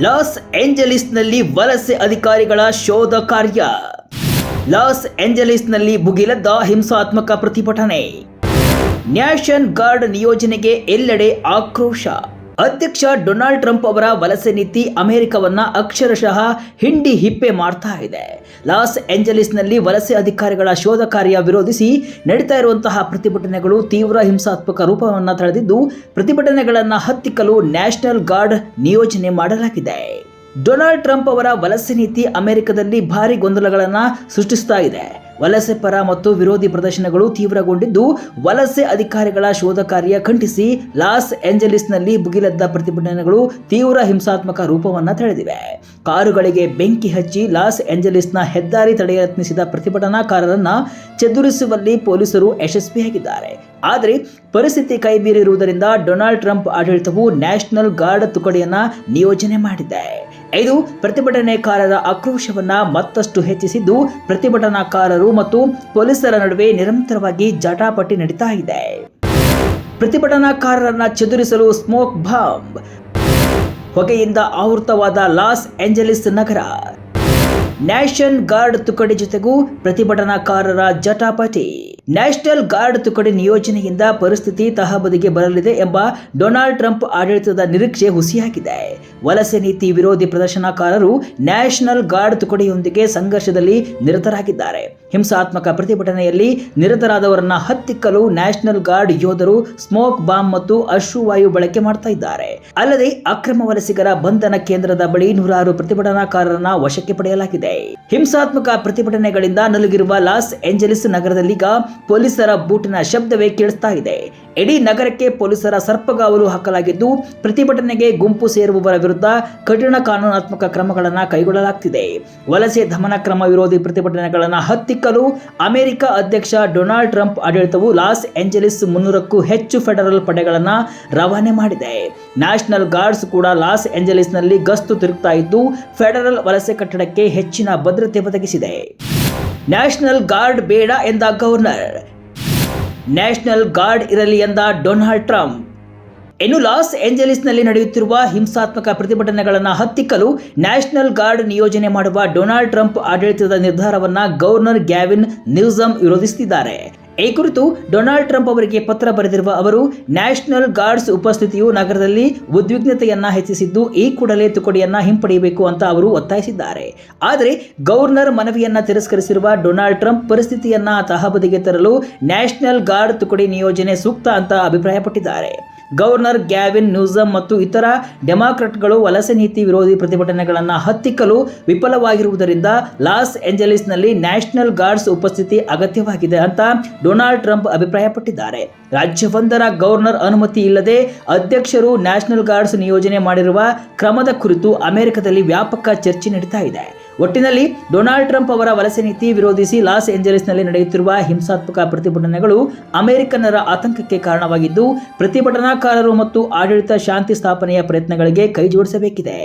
Loss ಏಂಜಲೀಸ್ನಲ್ಲಿ ವಲಸೆ ಅಧಿಕಾರಿಗಳ ಶೋಧ ಕಾರ್ಯ. ಲಾಸ್ ಏಂಜಲೀಸ್ನಲ್ಲಿ ಭುಗಿಲದ್ದ ಹಿಂಸಾತ್ಮಕ ಪ್ರತಿಭಟನೆ. ನ್ಯಾಷನ್ ಗಾರ್ಡ್ ನಿಯೋಜನೆಗೆ ಎಲ್ಲೆಡೆ ಆಕ್ರೋಶ. ಅಧ್ಯಕ್ಷ ಡೊನಾಲ್ಡ್ ಟ್ರಂಪ್ ಅವರ ವಲಸೆ ನೀತಿ ಅಮೆರಿಕವನ್ನ ಅಕ್ಷರಶಃ ಹಿಂಡಿ ಹಿಪ್ಪೆ ಮಾಡ್ತಾ ಇದೆ. ಲಾಸ್ ಏಂಜಲೀಸ್ನಲ್ಲಿ ವಲಸೆ ಅಧಿಕಾರಿಗಳ ಶೋಧ ಕಾರ್ಯ ವಿರೋಧಿಸಿ ನಡೀತಾ ಇರುವಂತಹ ಪ್ರತಿಭಟನೆಗಳು ತೀವ್ರ ಹಿಂಸಾತ್ಮಕ ರೂಪವನ್ನು ತಳೆದಿದ್ದು, ಪ್ರತಿಭಟನೆಗಳನ್ನು ಹತ್ತಿಕ್ಕಲು ನ್ಯಾಷನಲ್ ಗಾರ್ಡ್ ನಿಯೋಜನೆ ಮಾಡಲಾಗಿದೆ. ಡೊನಾಲ್ಡ್ ಟ್ರಂಪ್ ಅವರ ವಲಸೆ ನೀತಿ ಅಮೆರಿಕದಲ್ಲಿ ಭಾರಿ ಗೊಂದಲಗಳನ್ನು ಸೃಷ್ಟಿಸ್ತಾ ಇದೆ. ವಲಸೆ ಪರ ಮತ್ತು ವಿರೋಧಿ ಪ್ರದರ್ಶನಗಳು ತೀವ್ರಗೊಂಡಿದ್ದು, ವಲಸೆ ಅಧಿಕಾರಿಗಳ ಶೋಧ ಕಾರ್ಯ ಖಂಡಿಸಿ ಲಾಸ್ ಏಂಜಲೀಸ್ನಲ್ಲಿ ಭುಗಿಲೆದ್ದ ಪ್ರತಿಭಟನೆಗಳು ತೀವ್ರ ಹಿಂಸಾತ್ಮಕ ರೂಪವನ್ನು ತಳೆದಿವೆ. ಕಾರುಗಳಿಗೆ ಬೆಂಕಿ ಹಚ್ಚಿ ಲಾಸ್ ಏಂಜಲೀಸ್ನ ಹೆದ್ದಾರಿ ತಡೆಯತ್ನಿಸಿದ ಪ್ರತಿಭಟನಾಕಾರರನ್ನು ಚದುರಿಸುವಲ್ಲಿ ಪೊಲೀಸರು ಯಶಸ್ವಿಯಾಗಿದ್ದಾರೆ ಆದರೆ, ಪರಿಸ್ಥಿತಿ ಕೈಮೀರಿರುವುದರಿಂದ ಡೊನಾಲ್ಡ್ ಟ್ರಂಪ್ ಆಡಳಿತವು ನ್ಯಾಷನಲ್ ಗಾರ್ಡ್ ತುಕಡಿಯನ್ನು ನಿಯೋಜನೆ ಮಾಡಿದೆ. ಇದು ಪ್ರತಿಭಟನೆಕಾರರ ಆಕ್ರೋಶವನ್ನ ಮತ್ತಷ್ಟು ಹೆಚ್ಚಿಸಿದ್ದು, ಪ್ರತಿಭಟನಾಕಾರರು ಮತ್ತು ಪೊಲೀಸರ ನಡುವೆ ನಿರಂತರವಾಗಿ ಜಟಾಪಟಿ ನಡೀತಾ ಇದೆ. ಪ್ರತಿಭಟನಾಕಾರರನ್ನ ಚದುರಿಸಲು ಸ್ಮೋಕ್ ಬಾಂಬ್, ಹೊಗೆಯಿಂದ ಆವೃತವಾದ Los Angeles, nation guard ತುಕಡಿ ಜೊತೆಗೂ ಪ್ರತಿಭಟನಾಕಾರರ ಜಟಾಪಟಿ. ನ್ಯಾಷನಲ್ ಗಾರ್ಡ್ ತುಕಡಿ ನಿಯೋಜನೆಯಿಂದ ಪರಿಸ್ಥಿತಿ ತಹಬದಿಗೆ ಬರಲಿದೆ ಎಂಬ ಡೊನಾಲ್ಡ್ ಟ್ರಂಪ್ ಆಡಳಿತದ ನಿರೀಕ್ಷೆ ಹುಸಿಯಾಗಿದೆ. ವಲಸೆ ನೀತಿ ವಿರೋಧಿ ಪ್ರದರ್ಶನಕಾರರು ನ್ಯಾಷನಲ್ ಗಾರ್ಡ್ ತುಕಡಿಯೊಂದಿಗೆ ಸಂಘರ್ಷದಲ್ಲಿ ನಿರತರಾಗಿದ್ದಾರೆ. ಹಿಂಸಾತ್ಮಕ ಪ್ರತಿಭಟನೆಯಲ್ಲಿ ನಿರತರಾದವರನ್ನ ಹತ್ತಿಕ್ಕಲು ನ್ಯಾಷನಲ್ ಗಾರ್ಡ್ ಯೋಧರು ಸ್ಮೋಕ್ ಬಾಂಬ್ ಮತ್ತು ಅಶ್ರುವಾಯು ಬಳಕೆ ಮಾಡ್ತಾ ಇದ್ದಾರೆ. ಅಲ್ಲದೆ ಅಕ್ರಮ ವಲಸಿಗರ ಬಂಧನ ಕೇಂದ್ರದ ಬಳಿ ನೂರಾರು ಪ್ರತಿಭಟನಾಕಾರರನ್ನ ವಶಕ್ಕೆ ಪಡೆಯಲಾಗಿದೆ. ಹಿಂಸಾತ್ಮಕ ಪ್ರತಿಭಟನೆಗಳಿಂದ ನಲುಗಿರುವ ಲಾಸ್ ಏಂಜಲಿಸ್ ನಗರದಲ್ಲೀಗ ಪೊಲೀಸರ ಬೂಟಿನ ಶಬ್ದವೇ ಕೇಳಿಸ್ತಾ ಇದೆ. ಇಡೀ ನಗರಕ್ಕೆ ಪೊಲೀಸರ ಸರ್ಪಗಾವಲು ಹಾಕಲಾಗಿದ್ದು, ಪ್ರತಿಭಟನೆಗೆ ಗುಂಪು ಸೇರುವವರ ವಿರುದ್ಧ ಕಠಿಣ ಕಾನೂನಾತ್ಮಕ ಕ್ರಮಗಳನ್ನು ಕೈಗೊಳ್ಳಲಾಗ್ತಿದೆ. ವಲಸೆ ದಮನ ಕ್ರಮ ವಿರೋಧಿ ಪ್ರತಿಭಟನೆಗಳನ್ನು ಹತ್ತಿಕ್ಕಲು ಅಮೆರಿಕ ಅಧ್ಯಕ್ಷ ಡೊನಾಲ್ಡ್ ಟ್ರಂಪ್ ಆಡಳಿತವು ಲಾಸ್ ಏಂಜಲೀಸ್ ಮುನ್ನೂರಕ್ಕೂ ಹೆಚ್ಚು ಫೆಡರಲ್ ಪಡೆಗಳನ್ನು ರವಾನೆ ಮಾಡಿದೆ. ನ್ಯಾಷನಲ್ ಗಾರ್ಡ್ಸ್ ಕೂಡ ಲಾಸ್ ಏಂಜಲೀಸ್ನಲ್ಲಿ ಗಸ್ತು ತಿರುಗ್ತಾ ಇದ್ದು, ಫೆಡರಲ್ ವಲಸೆ ಕಟ್ಟಡಕ್ಕೆ ಹೆಚ್ಚಿನ ಭದ್ರತೆ ಒದಗಿಸಿದೆ. ನ್ಯಾಷನಲ್ ಗಾರ್ಡ್ ಬೇಡ ಎಂದ ಗವರ್ನರ್. ನ್ಯಾಷನಲ್ ಗಾರ್ಡ್ ಇರಲಿ ಎಂದ ಡೊನಾಲ್ಡ್ ಟ್ರಂಪ್. ಇನ್ನು ಲಾಸ್ ಏಂಜಲೀಸ್ನಲ್ಲಿ ನಡೆಯುತ್ತಿರುವ ಹಿಂಸಾತ್ಮಕ ಪ್ರತಿಭಟನೆಗಳನ್ನು ಹತ್ತಿಕ್ಕಲು ನ್ಯಾಷನಲ್ ಗಾರ್ಡ್ ನಿಯೋಜನೆ ಮಾಡುವ ಡೊನಾಲ್ಡ್ ಟ್ರಂಪ್ ಆಡಳಿತದ ನಿರ್ಧಾರವನ್ನು ಗವರ್ನರ್ ಗ್ಯಾವಿನ್ ನ್ಯೂಸಮ್ ವಿರೋಧಿಸುತ್ತಿದ್ದಾರೆ. ಈ ಕುರಿತು ಡೊನಾಲ್ಡ್ ಟ್ರಂಪ್ ಅವರಿಗೆ ಪತ್ರ ಬರೆದಿರುವ ಅವರು, ನ್ಯಾಷನಲ್ ಗಾರ್ಡ್ಸ್ ಉಪಸ್ಥಿತಿಯು ನಗರದಲ್ಲಿ ಉದ್ವಿಗ್ನತೆಯನ್ನು ಹೆಚ್ಚಿಸಿದ್ದು ಈ ಕೂಡಲೇ ತುಕಡಿಯನ್ನು ಹಿಂಪಡೆಯಬೇಕು ಅಂತ ಅವರು ಒತ್ತಾಯಿಸಿದ್ದಾರೆ. ಆದರೆ ಗವರ್ನರ್ ಮನವಿಯನ್ನು ತಿರಸ್ಕರಿಸಿರುವ ಡೊನಾಲ್ಡ್ ಟ್ರಂಪ್ ಪರಿಸ್ಥಿತಿಯನ್ನು ತಹಬದಿಗೆ ತರಲು ನ್ಯಾಷನಲ್ ಗಾರ್ಡ್ ತುಕಡಿ ನಿಯೋಜನೆ ಸೂಕ್ತ ಅಂತ ಅಭಿಪ್ರಾಯಪಟ್ಟಿದ್ದಾರೆ. ಗವರ್ನರ್ ಗ್ಯಾವಿನ್ ನ್ಯೂಸಮ್ ಮತ್ತು ಇತರ ಡೆಮಾಕ್ರಟ್ಗಳು ವಲಸೆ ನೀತಿ ವಿರೋಧಿ ಪ್ರತಿಭಟನೆಗಳನ್ನು ಹತ್ತಿಕ್ಕಲು ವಿಫಲವಾಗಿರುವುದರಿಂದ ಲಾಸ್ ಏಂಜಲೀಸ್ನಲ್ಲಿ ನ್ಯಾಷನಲ್ ಗಾರ್ಡ್ಸ್ ಉಪಸ್ಥಿತಿ ಅಗತ್ಯವಾಗಿದೆ ಅಂತ ಡೊನಾಲ್ಡ್ ಟ್ರಂಪ್ ಅಭಿಪ್ರಾಯಪಟ್ಟಿದ್ದಾರೆ. ರಾಜ್ಯವೊಂದರ ಗವರ್ನರ್ ಅನುಮತಿ ಇಲ್ಲದೆ ಅಧ್ಯಕ್ಷರು ನ್ಯಾಷನಲ್ ಗಾರ್ಡ್ಸ್ ನಿಯೋಜನೆ ಮಾಡಿರುವ ಕ್ರಮದ ಕುರಿತು ಅಮೆರಿಕದಲ್ಲಿ ವ್ಯಾಪಕ ಚರ್ಚೆ ನಡೀತಾ ಇದೆ. ಒಟ್ಟಿನಲ್ಲಿ ಡೊನಾಲ್ಡ್ ಟ್ರಂಪ್ ಅವರ ವಲಸೆ ನೀತಿ ವಿರೋಧಿಸಿ ಲಾಸ್ ಏಂಜಲೀಸ್ನಲ್ಲಿ ನಡೆಯುತ್ತಿರುವ ಹಿಂಸಾತ್ಮಕ ಪ್ರತಿಭಟನೆಗಳು ಅಮೆರಿಕನ್ನರ ಆತಂಕಕ್ಕೆ ಕಾರಣವಾಗಿದ್ದು, ಪ್ರತಿಭಟನಾಕಾರರು ಮತ್ತು ಆಡಳಿತ ಶಾಂತಿ ಸ್ಥಾಪನೆಯ ಪ್ರಯತ್ನಗಳಿಗೆ ಕೈಜೋಡಿಸಬೇಕಿದೆ.